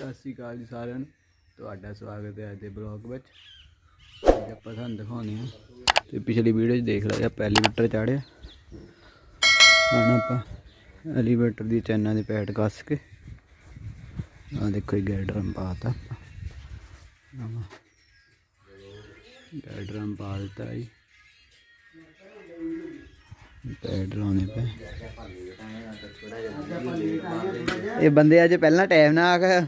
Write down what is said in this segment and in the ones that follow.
ਸਤਿ ਸ਼੍ਰੀ ਅਕਾਲ ਜੀ ਸਾਰਿਆਂ ਨੂੰ। ਤੁਹਾਡਾ ਸਵਾਗਤ ਹੈ ਅੱਜ ਦੇ ਬਲੌਗ ਵਿੱਚ। ਅੱਜ ਆਪਾਂ ਤੁਹਾਨੂੰ ਦਿਖਾਉਂਦੇ ਹਾਂ। ਤੇ ਪਿਛਲੀ ਵੀਡੀਓ 'ਚ ਦੇਖ ਲਿਆ ਆਪਾਂ ਐਲੀਵੇਟਰ ਚਾੜਿਆ ਹੁਣ ਆਪਾਂ ਐਲੀਵੇਟਰ ਦੀ ਚੈਨਾਂ ਦੀ ਪੈਡ ਕੱਸ ਕੇ ਆ ਦੇਖੋ ਇਹ ਗੈਡਰਮ ਪਾਤਾ ਆਪਾਂ। ਗੈਡਰਮ ਪਾ ਦਿੱਤਾ ਜੀ। ਪੈਡ ਲਾਉਣੇ ਪਏ। ਇਹ ਬੰਦੇ ਅੱਜ ਪਹਿਲਾਂ ਟਾਈਮ ਨਾ ਆ ਕੇ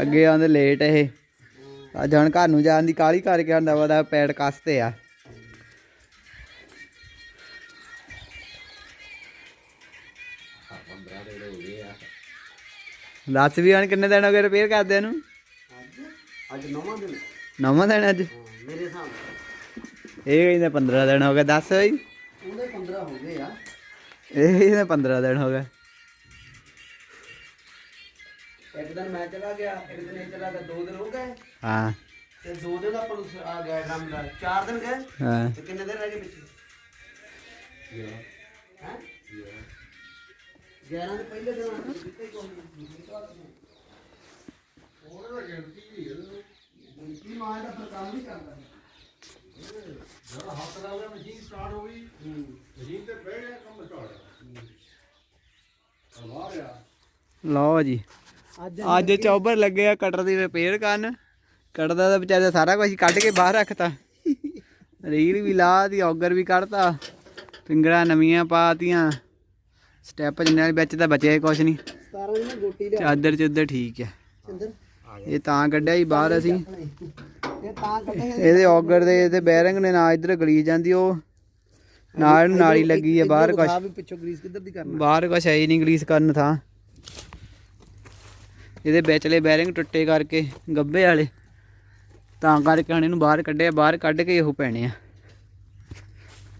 ਅੱਗੇ ਆਉਂਦੇ ਲੇਟ ਇਹ। ਅੱਜ ਹੁਣ ਘਰ ਨੂੰ ਜਾਣ ਦੀ ਕਾਲੀ ਕਰਕੇ ਆਂਦਾ ਵਾ ਪੈੜ ਕੱਸਤੇ ਆ। ਦੱਸ ਵੀ ਹੁਣ ਕਿੰਨੇ ਦਿਨ ਹੋ ਗਏ ਰਿਪੇਅਰ ਕਰਦੇ ਨੂੰ? ਅੱਜ ਨੌਵਾਂ ਦਿਨ। ਨਵਾਂ ਦਿਨ ਅੱਜ? ਮੇਰੇ ਹਿਸਾਬ ਇਹ ਕਹਿੰਦੇ 15 ਦਿਨ ਹੋ ਗਏ ਦੱਸ ਬਈ। ਉਹਦੇ 15 ਹੋ ਗਏ ਆ। ਇਹ ਕਹਿੰਦੇ 15 ਦਿਨ ਹੋ ਗਏ। ਇੱਕ ਦਿਨ ਮੈਂ ਚਲਾ ਗਿਆ ਇੱਕ ਦਿਨ ਇਹ ਚਲਾ ਗਿਆ ਦੋ ਦਿਨ ਹੋ ਗਏ। ਹਾਂ। ਤੇ ਦੋ ਦਿਨ ਆਪਾਂ ਨੂੰ ਸ- ਆ ਗਿਆ ਡਰਮ ਦਾ ਚਾਰ ਦਿਨ ਗਏ? ਹਾਂ। ਤੇ ਕਿੰਨੇ ਦਿਨ ਰਹਿ ਗਏ ਪਿੱਛੇ? ਹੈ? 11 ਦੇ ਪਹਿਲੇ ਦਿਨ ਆ ਦਿੱਤੇ ਹੀ ਕੋਈ ਹੋਰ ਦਾ ਗਿਣਤੀ ਹੀ ਹੈ ਗਿਣਤੀ ਮਾਂ ਦਾ ਫਿਰ ਕੰਮ ਨਹੀਂ ਕਰਦਾ ਜਦੋਂ ਹੱਥ ਲਾ ਲਿਆ ਮਸ਼ੀਨ ਸਟਾਰਟ ਹੋ ਗਈ। ਮਸ਼ੀਨ ਤੇ ਬਹਿ ਗਿਆ ਕੰਮ ਸਟਾਰਟ ਹਵਾ ਰਿਹਾ। ਲਓ ਜੀ। ਅੱਜ ਚੌਬਰ ਲੱਗੇ ਆ ਕਟਰ ਦੀ ਰਿਪੇਅਰ ਕਰਨ। ਕਟਰ ਦਾ ਤਾਂ ਵਿਚਾਰਾ ਸਾਰਾ ਕੁਝ ਕੱਢ ਕੇ ਬਾਹਰ ਰੱਖਤਾ। ਰੀਲ ਵੀ ਲਾਤੀ ਔਗਰ ਵੀ ਕੱਢਤਾ। ਫਿੰਗਰਾਂ ਨਵੀਆਂ ਪਾਤੀਆਂ ਸਟੈਪ ਜਿੰਨੇ ਵਾਲੇ ਵਿੱਚ ਤਾਂ ਬਚਿਆ ਕੁਛ ਨਹੀਂ 17 ਦਿਨ ਗੋਟੀ ਲਿਆ ਚਾਦਰ ਚੁੱਦਰ ਠੀਕ ਹੈ ਇਹ ਤਾਂ ਕੱਢਿਆ ਹੀ ਬਾਹਰ ਅਸੀਂ। ਇਹਦੇ ਔਗਰ ਦੇ ਤੇ ਬੈਰਿੰਗ ਨੇ ਨਾ ਇੱਧਰ ਗਲੀ ਜਾਂਦੀ ਉਹ। ਨਾਲ ਨੂੰ ਨਾਲੀ ਲੱਗੀ ਹੈ ਬਾਹਰ ਕਰਨਾ? ਬਾਹਰ ਕੁਛ ਹੈ ਹੀ ਨਹੀਂ ਗਲੀਸ ਕਰਨ ਥਾਂ। ਇਹਦੇ ਵਿਚਲੇ ਬੈਰਿੰਗ ਟੁੱਟੇ ਕਰਕੇ ਗੱਬੇ ਵਾਲੇ। ਤਾਂ ਕਰਕੇ ਹੁਣ ਇਹਨੂੰ ਬਾਹਰ ਕੱਢਿਆ ਬਾਹਰ ਕੱਢ ਕੇ ਉਹ ਪੈਣੇ ਆ।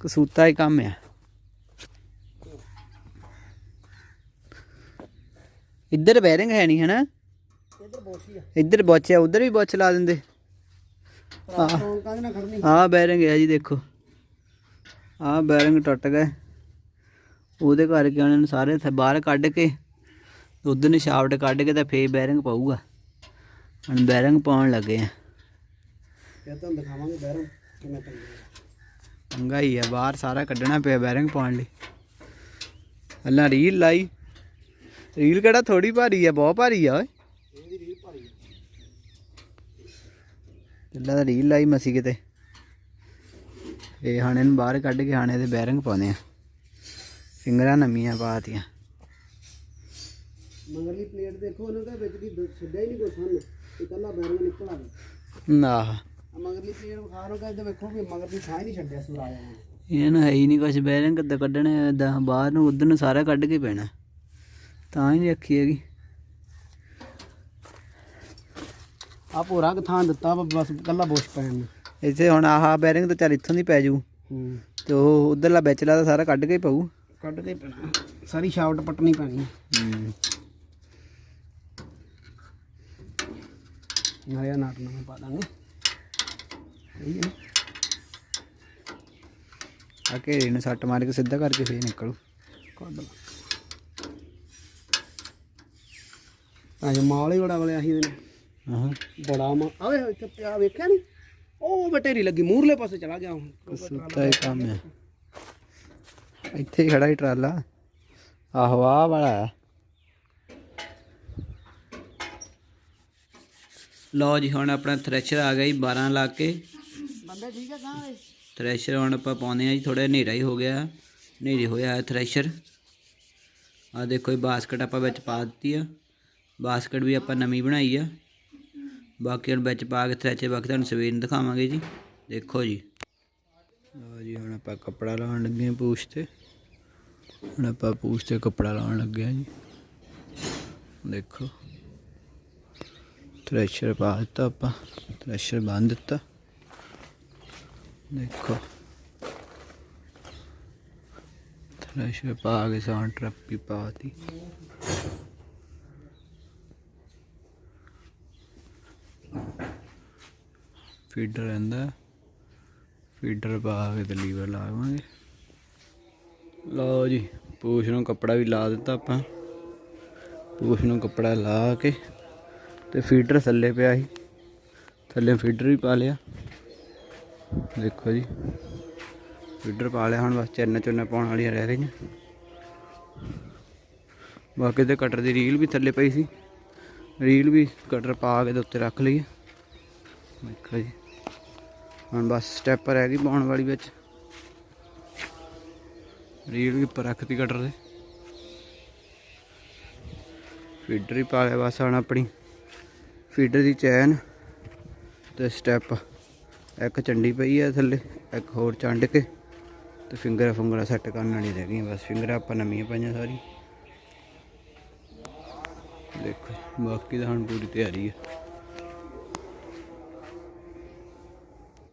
ਕਸੂਤਾ ਹੀ ਕੰਮ ਆ। ਇੱਧਰ ਬੈਰਿੰਗ ਹੈ ਨਹੀਂ ਹਨਾ? ਇੱਧਰ ਬੋਸੀ ਆ। ਇੱਧਰ ਬੋਚ ਆ ਉਧਰ ਵੀ ਬੋਚ ਲਾ ਦਿੰਦੇ। ਨੂੰ ਆਹ। ਬੈਰਿੰਗ ਹੈ ਜੀ ਦੇਖੋ। ਆਹ ਬੈਰਿੰਗ ਟੁੱਟ ਗਏ। ਉਹਦੇ ਕਰਕੇ ਉਹਨਾਂ ਨੂੰ ਸਾਰੇ ਇੱਥੇ ਬਾਹਰ ਕੱਢ ਕੇ ਉਧਰ ਨੂੰ ਸ਼ਾਫਟ ਕੱਢ ਕੇ ਤਾਂ ਫੇਰ ਬੈਰਿੰਗ ਪਾਊਗਾ। ਹੁਣ ਬੈਰਿੰਗ ਪਾਉਣ ਲੱਗੇ ਆ। ਇਹ ਤੁਹਾਨੂੰ ਦਿਖਾਵਾਂਗੇ ਬੈਰਮ ਕਿਵੇਂ ਪੈਂਦੇ ਪੰਗਾ ਹੀ ਆ ਬਾਹਰ ਸਾਰਾ ਕੱਢਣਾ ਪਿਆ ਬੈਰਿੰਗ ਪਾਉਣ ਲਈ। ਅੱਲਾ ਰੀਲ ਲਾਈ। ਰੀਲ ਕਿਹੜਾ ਥੋੜੀ ਭਾਰੀ ਆ ਬਹੁਤ ਭਾਰੀ ਆ ਓਏ। ਇਹਦੀ ਰੀਲ ਭਾਰੀ ਆ। ਅੱਲਾ ਦਾ ਰੀਲ ਲਾਈ ਮਸੀ ਕਿਤੇ। ਇਹ ਹਾਣੇ ਨੂੰ ਬਾਹਰ ਕੱਢ ਕੇ ਹਾਣੇ ਦੇ ਬੈਰਿੰਗ ਪਾਉਣੇ ਆ। ਫਿੰਗਰਾਂ ਨਵੀਆਂ ਪਾਤੀਆਂ ਮਗਰਲੀ ਪਲੇਟ ਦੇਖੋ ਉਹਨਾਂ ਦੇ ਵਿੱਚ ਦੀ ਦ- ਛੱਡਿਆ ਹੀ ਨਹੀਂ ਕੋਈ ਸਾਨੂੰ। ਇਹ ਕੱਲਾ ਬੈਰਮ ਨਿਕਲ ਆਵੇ। ਨਾ। ਆ ਮਗਰਲੀ ਪਲੇਟ ਰੋ ਕਹਿੰਦੇ ਵੇਖੋ ਵੀ ਮਗਰਲੀ ਥਾਂ ਹੀ ਨਹੀਂ ਛੱਡਿਆ ਸੂਰ ਆਇਆ ਨੇ ਇਹਨੂੰ ਹੈ ਹੀ ਨਹੀਂ ਕੁਛ ਬੈਰਿੰਗ ਕਿੱਦਾਂ ਕੱਢਣੇ ਏਦਾਂ ਬਾਹਰ ਨੂੰ ਉਧਰ ਨੂੰ ਸਾਰਾ ਕੱਢ ਕੇ ਪੈਣਾ। ਤਾਂ ਹੀ ਰੱਖੀ ਹੈਗੀ। ਆ ਪੂਰਾ ਥਾਂ ਦਿੱਤਾ ਵਾ ਬਸ ਕੱਲਾ ਬੋਸ਼ ਪੈਣ ਨੂੰ। ਇੱਥੇ ਹੁਣ ਆਹ ਬੈਰਿੰਗ ਤਾਂ ਚੱਲ ਇੱਥੋਂ ਦੀ ਪੈ ਜੂ। ਹੂੰ। ਤੇ ਉਹ ਉਧਰਲਾ ਵਿਚਲਾ ਤਾਂ ਸਾਰਾ ਕੱਢ ਕੇ ਹੀ ਪਊ। ਕੱਢ ਕੇ ਪੈਣਾ। ਸਾਰੀ ਸ਼ਾਫਟ ਪੱਟਣੀ ਪੈਣੀ। ਹੂੰ। ਨਾਲੇ ਨਾਟ ਨਵਾਂ ਪਾ ਦਾਂਗੇ। ਸਹੀ ਹੈ ਆ ਘੇਰੇ ਨੂੰ ਸੱਟ ਮਾਰ ਕੇ ਸਿੱਧਾ ਕਰਕੇ ਫੇਰ ਨਿਕਲੂ। ਕੱਢ ਲਾ। ਅੱਜ ਮਾਲ ਹੀ ਬੜਾ ਵਲਿਆ ਸੀ ਇਹਨੇ ਆਹਾਂ ਬੜਾ ਮਾ ਆਵੇ ਇੱਥੇ ਪਿਆ ਵੇਖਿਆ ਨਹੀਂ ਉਹ ਬਟੇਰੀ ਲੱਗੀ ਮੂਰਲੇ ਪਾਸੇ ਚਲਾ ਗਿਆ ਹੁਣ ਸੁੱਤਾ ਹੀ ਕੰਮ ਹੈ। ਇੱਥੇ ਹੀ ਖੜਾ ਹੀ ਟਰਾਲਾ। ਆਹੋ ਆਹ ਵਾਲਾ ਲਓ ਜੀ ਹੁਣ ਆਪਣਾ ਥ੍ਰੈਸ਼ਰ ਆ ਗਿਆ ਜੀ 12 ਲਾ ਕੇ। ਬੰਦੇ ਠੀਕ ਹੈ ਕਹਾਂ ਥ੍ਰੈਸ਼ਰ ਹੁਣ ਆਪਾਂ ਪਾਉਂਦੇ ਆ ਜੀ ਥੋੜਾ ਹਨੇਰਾ ਹੀ ਹੋ ਗਿਆ। ਹਨੇਰੇ ਹੋਇਆ ਹੈ ਥ੍ਰੈਸ਼ਰ ਆ ਦੇਖੋ ਇਹ ਬਾਸਕਟ ਆਪਾਂ ਵਿੱਚ ਪਾ ਦਿੱਤੀ ਆ। ਬਾਸਕਟ ਵੀ ਆਪਾਂ ਨਵੀਂ ਬਣਾਈ ਆ। ਬਾਕੀ ਹੁਣ ਵਿੱਚ ਪਾ ਕੇ ਥ੍ਰੈਸ਼ਰ ਬਾਕੀ ਤੁਹਾਨੂੰ ਸਵੇਰ ਨੂੰ ਦਿਖਾਵਾਂਗੇ ਜੀ। ਦੇਖੋ ਜੀ। ਲਓ ਜੀ ਹੁਣ ਆਪਾਂ ਕੱਪੜਾ ਲਾਉਣ ਲੱਗੇ ਪੂਛ ਤੇ। ਹੁਣ ਆਪਾਂ ਪੂਛ ਤੇ ਕੱਪੜਾ ਲਾਉਣ ਲੱਗੇ ਹਾਂ ਜੀ। ਦੇਖੋ। ਥ੍ਰੈਸ਼ਰ ਪਾ ਦਿੱਤਾ ਆਪਾਂ ਥ੍ਰੈਸ਼ਰ ਬੰਨ ਦਿੱਤਾ ਦੇਖੋ ਥ੍ਰੈਸ਼ਰ ਪਾ ਕੇ ਸਾਂ ਟਰੱਪੀ ਪਾਤੀ ਫੀਡਰ ਰਹਿੰਦਾ ਫੀਡਰ ਪਾ ਕੇ ਤੇ ਲੀਵਰ ਲਾਵਾਂਗੇ ਲਓ ਜੀ ਪੂਛ ਨੂੰ ਕੱਪੜਾ ਵੀ ਲਾ ਦਿੱਤਾ ਆਪਾਂ ਪੂਛ ਨੂੰ ਕੱਪੜਾ ਲਾ ਕੇ ਤੇ ਫੀਡਰ ਥੱਲੇ ਪਿਆ ਸੀ। ਥੱਲੇ ਫੀਡਰ ਵੀ ਪਾ ਲਿਆ। ਦੇਖੋ ਜੀ, ਫੀਡਰ ਪਾ ਲਿਆ ਹੁਣ ਬਸ ਚੈਨ ਚੁੰਨ ਪਾਉਣ ਵਾਲੀਆਂ ਰਹਿ ਗਈਆਂ ਬਾਕੀ ਤੇ ਕਟਰ ਦੀ ਰੀਲ ਵੀ ਥੱਲੇ ਪਈ ਸੀ। ਰੀਲ ਵੀ ਕਟਰ ਪਾ ਕੇ ਦੇ ਉੱਤੇ ਰੱਖ ਲਈ ਦੇਖੋ ਜੀ, ਹੁਣ ਬਸ ਸਟੈਪ ਰਹਿ ਗਈ ਪਾਉਣ ਵਾਲੀ ਵਿੱਚ। ਰੀਲ ਵੀ ਉੱਪਰ ਰੱਖਤੀ ਕਟਰ ਦੇ। ਫੀਡਰ ਹੀ ਪਾ ਲਿਆ ਬਸ ਹੁਣ ਆਪਣੀ। ਫੀਡਰ ਦੀ ਚੈਨ ਤੇ ਸਟੈਪ। ਇੱਕ ਚੰਡੀ ਪਈ ਹੈ ਥੱਲੇ, ਇੱਕ ਹੋਰ ਚੰਡ ਕੇ ਤੇ ਫਿੰਗਰ ਫੁੰਗਰਾਂ ਸੈੱਟ ਕਰਨ ਵਾਲੀ ਰਹਿ ਗਈਆਂ। ਬਸ ਫਿੰਗਰ ਆਪਾਂ ਨਵੀਆਂ ਪਾਈਆਂ ਸਾਰੀ। ਦੇਖੋ, ਬਾਕੀ ਤਾਂ ਹੁਣ ਪੂਰੀ ਤਿਆਰੀ ਹੈ